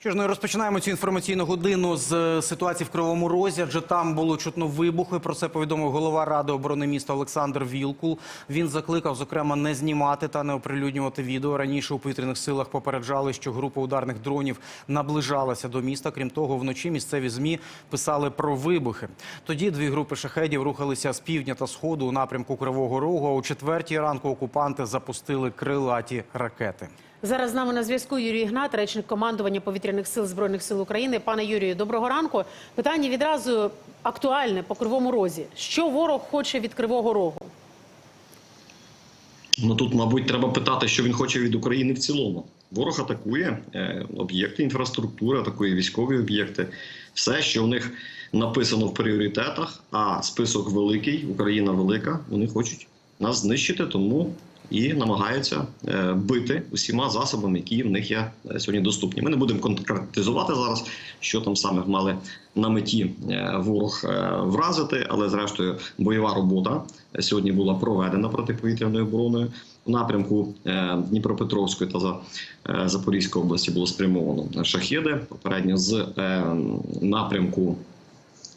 Що ж, ну розпочинаємо цю інформаційну годину з е, ситуації в Кривому Розі, адже там було чутно вибухи. Про це повідомив голова ради оборони міста Олександр Вілкул. Він закликав, зокрема, не знімати та не оприлюднювати відео. Раніше у повітряних силах попереджали, що група ударних дронів наближалася до міста. Крім того, вночі місцеві змі писали про вибухи. Тоді дві групи шахедів рухалися з півдня та сходу у напрямку Кривого Рогу. А у четвертій ранку окупанти запустили крилаті ракети. Зараз з нами на зв'язку Юрій Ігнат, речник командування повітряних сил збройних сил України. Пане Юрію, доброго ранку. Питання відразу актуальне по кривому розі. Що ворог хоче від кривого рогу? Ну тут, мабуть, треба питати, що він хоче від України в цілому. Ворог атакує е, об'єкти інфраструктури, атакує військові об'єкти. Все, що в них написано в пріоритетах, а список великий, Україна велика. Вони хочуть нас знищити, тому і намагаються е, бити усіма засобами, які в них є е, сьогодні доступні. Ми не будемо конкретизувати зараз, що там саме мали на меті е, ворог вразити, але зрештою бойова робота сьогодні була проведена протиповітряною обороною. У напрямку Дніпропетровської та за Запорізької області було спрямовано шахеди. Попередньо з напрямку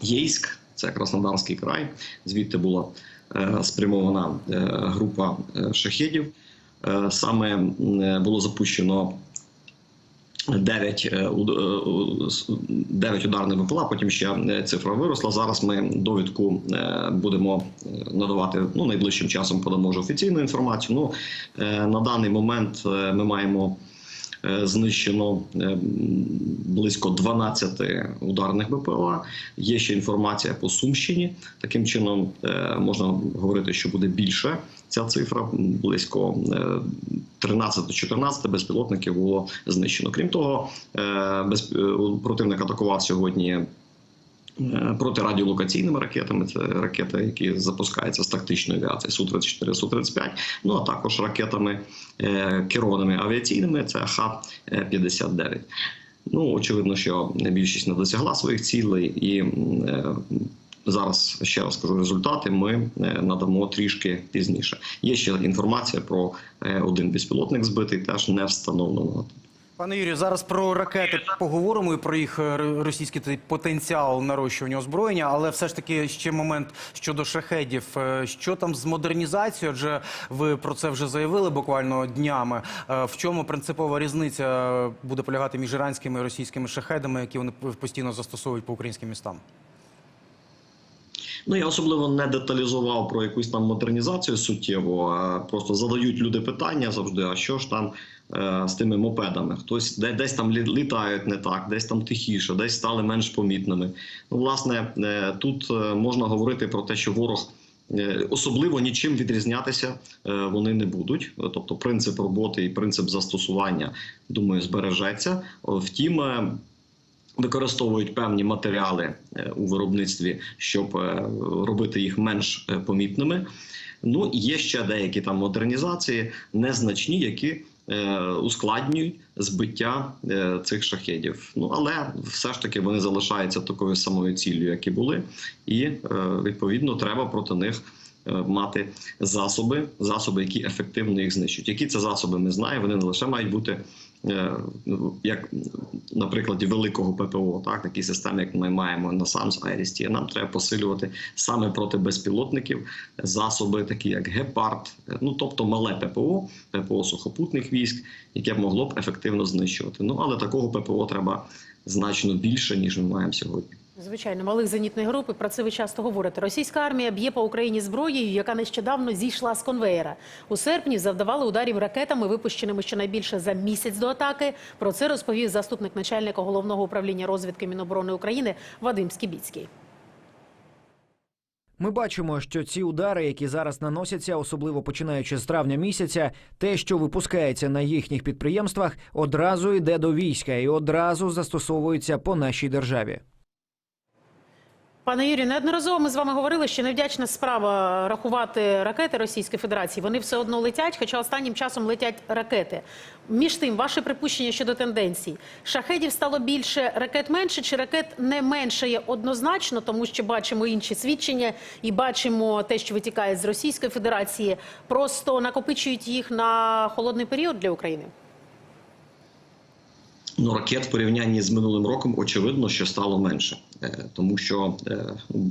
Єйськ, це Краснодарський край. Звідти була спрямована е, група е, шахедів. Е, Саме е, було запущено 9, е, уд- е, у- с- 9 ударних БПЛА, потім ще е, цифра виросла. Зараз ми довідку е, будемо е, надавати ну, найближчим часом подамо вже офіційну інформацію. Ну, е, на даний момент е, ми маємо е, знищено е, близько 12 ударних БПЛА. Є ще інформація по Сумщині. Таким чином е, можна говорити, що буде більше. Ця цифра близько е, 13-14 безпілотників було знищено. Крім того, е, е, противник атакував сьогодні. Е, Протирадіолокаційними ракетами це ракети, які запускаються з тактичної авіації Су-34, Су-35, ну а також ракетами е, керованими авіаційними, це Х-59. Ну, очевидно, що більшість не досягла своїх цілей, і е, зараз ще раз скажу результати. Ми надамо трішки пізніше. Є ще інформація про один безпілотник збитий, теж не встановлено. Пане Юрію, зараз про ракети поговоримо і про їх е, російський потенціал нарощування озброєння, але все ж таки ще момент щодо шахедів. Е, Що там з модернізацією? Адже ви про це вже заявили буквально днями. Е, В чому принципова різниця буде полягати між іранськими і російськими шахедами, які вони постійно застосовують по українським містам? Ну я особливо не деталізував про якусь там модернізацію суттєво. Просто задають люди питання завжди: а що ж там е, з тими мопедами? Хтось де, десь там лі- літають не так, десь там тихіше, десь стали менш помітними. Ну, власне, е, тут е, можна говорити про те, що ворог. Особливо нічим відрізнятися вони не будуть. Тобто, принцип роботи і принцип застосування, думаю, збережеться. Втім, використовують певні матеріали е, у виробництві, щоб е, робити їх менш е, помітними. Ну є ще деякі там модернізації, незначні, які ускладнюють збиття цих шахедів. Ну але все ж таки вони залишаються такою самою ціллю, як і були, і відповідно треба проти них. Мати засоби, засоби, які ефективно їх знищують. Які це засоби, ми знаємо. Вони не лише мають бути як на прикладі великого ППО, так такі системи, як ми маємо на САМС Айрісті. Нам треба посилювати саме проти безпілотників засоби, такі як гепард, е, ну тобто мале ППО, ППО сухопутних військ, яке могло б ефективно знищувати. Ну але такого ППО треба значно більше ніж ми маємо сьогодні. Звичайно, малих зенітних груп, і про це ви часто говорите. Російська армія б'є по Україні зброєю, яка нещодавно зійшла з конвеєра. У серпні завдавали ударів ракетами, випущеними щонайбільше за місяць до атаки. Про це розповів заступник начальника головного управління розвідки Міноборони України Вадим Скібіцький. Ми бачимо, що ці удари, які зараз наносяться, особливо починаючи з травня місяця, те, що випускається на їхніх підприємствах, одразу йде до війська і одразу застосовується по нашій державі. Пане Юрію, неодноразово ми з вами говорили, що невдячна справа рахувати ракети Російської Федерації. Вони все одно летять, хоча останнім часом летять ракети. Між тим, ваше припущення щодо тенденцій. Шахедів стало більше, ракет менше, чи ракет не менше є однозначно, тому що бачимо інші свідчення і бачимо те, що витікає з Російської Федерації. Просто накопичують їх на холодний період для України. Ну, ракет в порівнянні з минулим роком очевидно, що стало менше, Е, тому що е,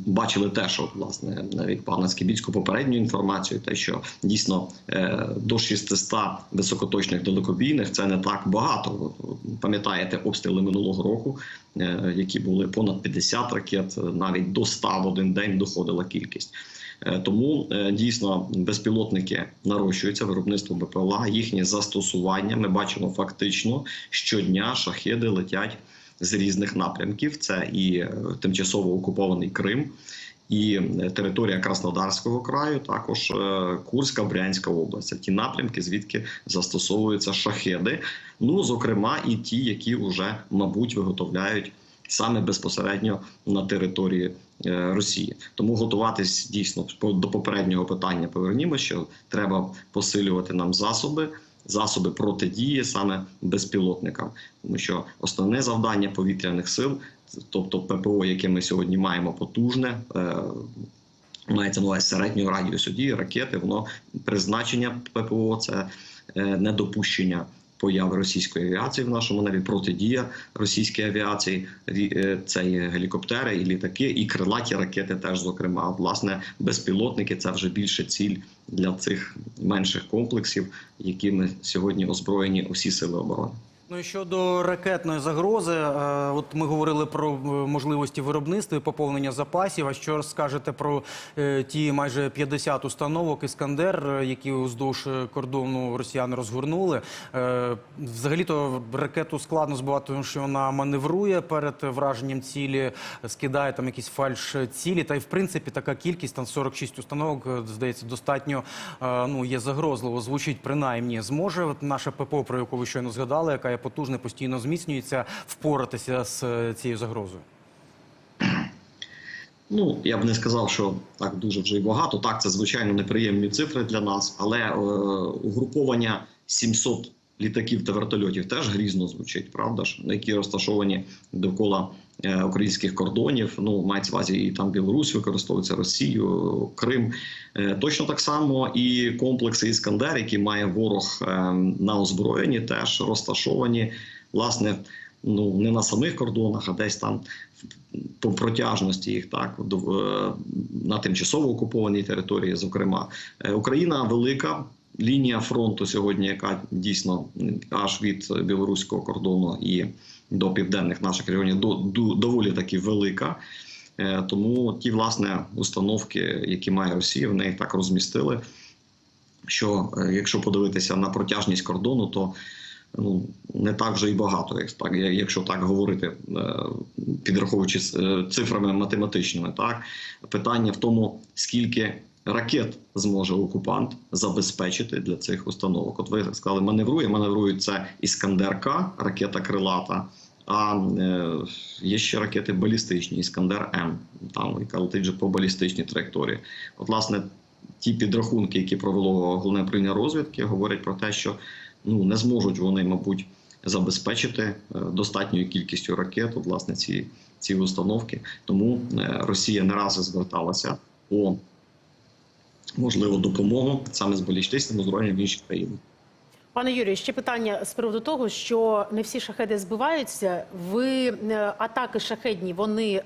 бачили те, що власне навіть пана Скібіцько попередню інформацію, те, що дійсно е, до 600 високоточних далекобійних це не так багато. Пам'ятаєте обстріли минулого року, які були понад 50 ракет, навіть до 100 в один день доходила кількість. Е, Тому е, дійсно безпілотники нарощуються виробництво БПЛА, їхнє застосування. Ми бачимо фактично щодня шахеди летять з різних напрямків. Це і е, тимчасово окупований Крим, і територія Краснодарського краю, також Курська, Брянська область. Ті напрямки, звідки застосовуються шахеди. Ну зокрема, і ті, які вже мабуть виготовляють саме безпосередньо на території е, Росії. Тому готуватись дійсно до попереднього питання. Повернімося, що треба посилювати нам засоби. Засоби протидії саме безпілотникам, тому що основне завдання повітряних сил, тобто ППО, яке ми сьогодні маємо потужне, е, мається на увазі середнього радіусу дії, ракети, воно призначення ППО це е, недопущення появи російської авіації в нашому небі, протидія російській авіації. Е, Це і гелікоптери, і літаки, і крилаті ракети. Теж зокрема, власне, безпілотники це вже більше ціль для цих менших комплексів, якими сьогодні озброєні усі сили оборони. Ну і щодо ракетної загрози, е, от ми говорили про е, можливості виробництва і поповнення запасів. А що скажете про е, ті майже 50 установок Іскандер, які уздовж кордону росіяни розгорнули? Е, Взагалі-то ракету складно збивати, тому що вона маневрує перед враженням цілі, скидає там якісь фальш цілі. Та й в принципі така кількість там 46 установок, здається, достатньо ну є загрозливо. Звучить принаймні. Зможе от наша ППО, про яку ви щойно згадали, яка є потужна, постійно зміцнюється, впоратися з е, цією загрозою. Ну я б не сказав, що так дуже вже й багато. Так, це звичайно неприємні цифри для нас, але е, угруповання 700 літаків та вертольотів теж грізно звучить, правда ж, які розташовані довкола українських кордонів. Ну мається увазі і там Білорусь використовується Росію, Крим. Е, точно так само і комплекси Іскандер, які має ворог е, на озброєнні, теж розташовані власне. Ну не на самих кордонах, а десь там по протяжності їх так е, на тимчасово окупованій території. Зокрема, Е, Україна велика. Лінія фронту сьогодні, яка дійсно аж від білоруського кордону і до південних наших регіонів, до, до доволі таки велика. Е, Тому ті власне установки, які має Росія, в неї так розмістили. Що е, якщо подивитися на протяжність кордону, то ну не так вже і багато, як так, якщо так говорити, е, підраховуючи цифрами математичними. Так питання в тому, скільки ракет зможе окупант забезпечити для цих установок. От ви сказали, маневрує, маневрує це Іскандер-К, ракета крилата. А е, є ще ракети балістичні, Іскандер М, там яка летить вже по балістичній траєкторії. От, власне, ті підрахунки, які провело головне управління розвідки, говорять про те, що ну не зможуть вони, мабуть, забезпечити е, достатньою кількістю ракет, власне, ці, ці установки. Тому е, Росія не раз зверталася по можливу допомогу саме з балістичним озброєнням в інші країни. Пане Юрію, ще питання з приводу того, що не всі шахеди збиваються. Ви е, атаки шахедні вони е,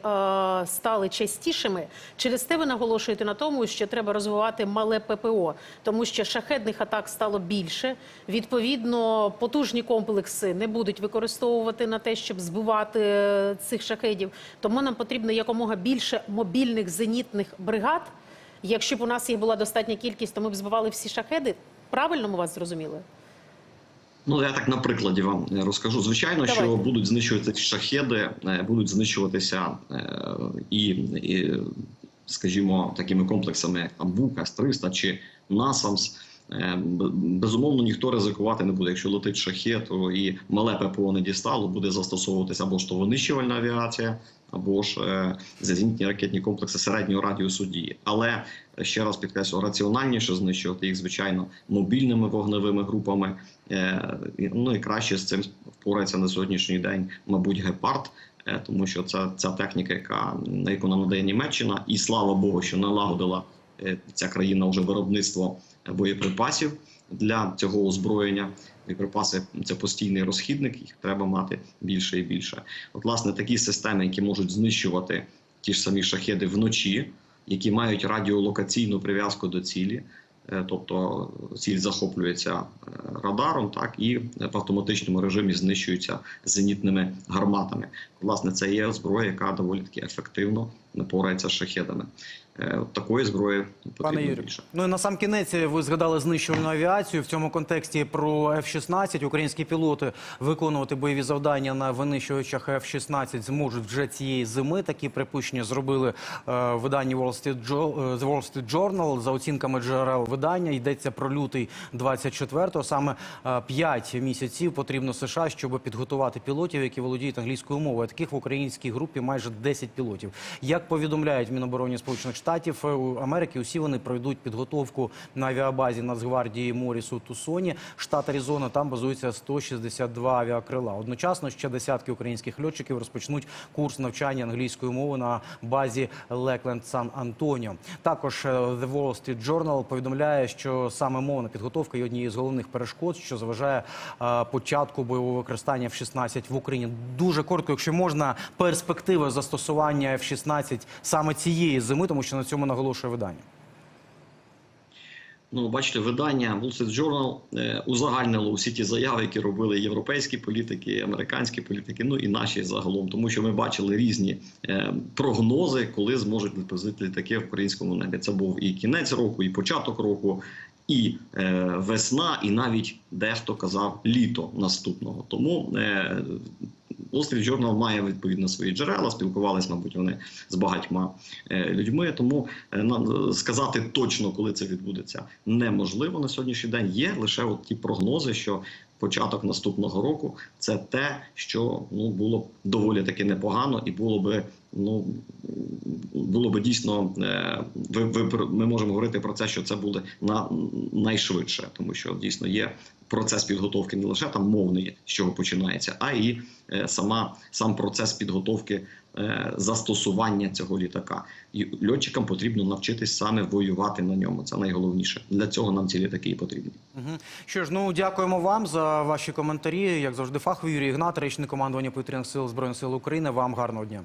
стали частішими. Через те ви наголошуєте на тому, що треба розвивати мале ППО, тому що шахедних атак стало більше. Відповідно, потужні комплекси не будуть використовувати на те, щоб збивати е, цих шахедів. Тому нам потрібно якомога більше мобільних зенітних бригад. Якщо б у нас їх була достатня кількість, то ми б збивали всі шахеди. Правильно ми вас зрозуміли? Ну я так на прикладі вам е, розкажу. Звичайно, Давай. що будуть знищуватися шахеди, е, будуть знищуватися е, і, і скажімо, такими комплексами як там Бук, С-300 чи Насамс. Е, Безумовно, ніхто ризикувати не буде. Якщо летить шахет, і мале ППО не дістало, буде застосовуватися або ж то винищувальна авіація, або ж е, зенітні ракетні комплекси середнього радіусу дії. Але е, ще раз підкреслю, раціональніше знищувати їх, звичайно, мобільними вогневими групами. Ну і краще з цим впорається на сьогоднішній день, мабуть, гепард. Тому що це ця техніка, яка на яку нам надає Німеччина, і слава Богу, що налагодила ця країна вже виробництво боєприпасів для цього озброєння. Боєприпаси це постійний розхідник, їх треба мати більше і більше. От, власне, такі системи, які можуть знищувати ті ж самі шахеди вночі, які мають радіолокаційну прив'язку до цілі. е, Тобто ціль захоплюється е, радаром, так і в автоматичному режимі знищується зенітними гарматами. Власне, це є зброя, яка доволі таки ефективно напорається з шахедами. Е, от Такої зброї Пане потрібно Юрію, більше. ну і на сам кінець ви згадали знищувальну авіацію. В цьому контексті про F-16. Українські пілоти виконувати бойові завдання на винищувачах F-16 зможуть вже цієї зими. Такі припущення зробили е, видання Wall Street, Jo- е, The Wall Street Journal. За оцінками джерел видання йдеться про лютий 24-го. Саме 5 місяців потрібно США, щоб підготувати пілотів, які володіють англійською мовою. Таких в українській групі майже 10 пілотів. Як повідомляють в Мінобороні Сполучених Штатів е, Америки, усі вони пройдуть підготовку на авіабазі Нацгвардії Моріс у Тусоні, штат Аризона. Там базується 162 авіакрила. Одночасно ще десятки українських льотчиків розпочнуть курс навчання англійської мови на базі Лекленд Сан Антоніо. Також е, The Wall Street Journal повідомляє, що саме мовна підготовка є однією з головних перешкод, що заважає е, початку бойового використання F-16 в Україні. Дуже коротко, якщо можна, перспективи застосування F-16 саме цієї зими, тому що на цьому наголошує видання. Ну, бачите, видання Wall Street Journal е, узагальнило усі ті заяви, які робили європейські політики, американські політики, ну і наші загалом, тому що ми бачили різні е, прогнози, коли зможуть летати літаки в українському небі. Це був і кінець року, і початок року, і е, весна, і навіть дехто казав літо наступного. Тому Street Journal має відповідно свої джерела, спілкувались, мабуть, вони з багатьма е, людьми. Тому е, сказати точно, коли це відбудеться, неможливо на сьогоднішній день. Є лише от ті прогнози, що початок наступного року це те, що ну було б доволі таки непогано, і було би ну було би дійсно. е, Ви, ви ми можемо говорити про це, що це буде на найшвидше, тому що дійсно є процес підготовки не лише там мовний, з чого починається, а і е, сама сам процес підготовки е, застосування цього літака. І льотчикам потрібно навчитись саме воювати на ньому. Це найголовніше. Для цього нам ці літаки і потрібні. Мгм. Що ж, ну дякуємо вам за ваші коментарі. Як завжди, фахові Юрій Ігнат, речник командування повітряних сил збройних сил України. Вам гарного дня.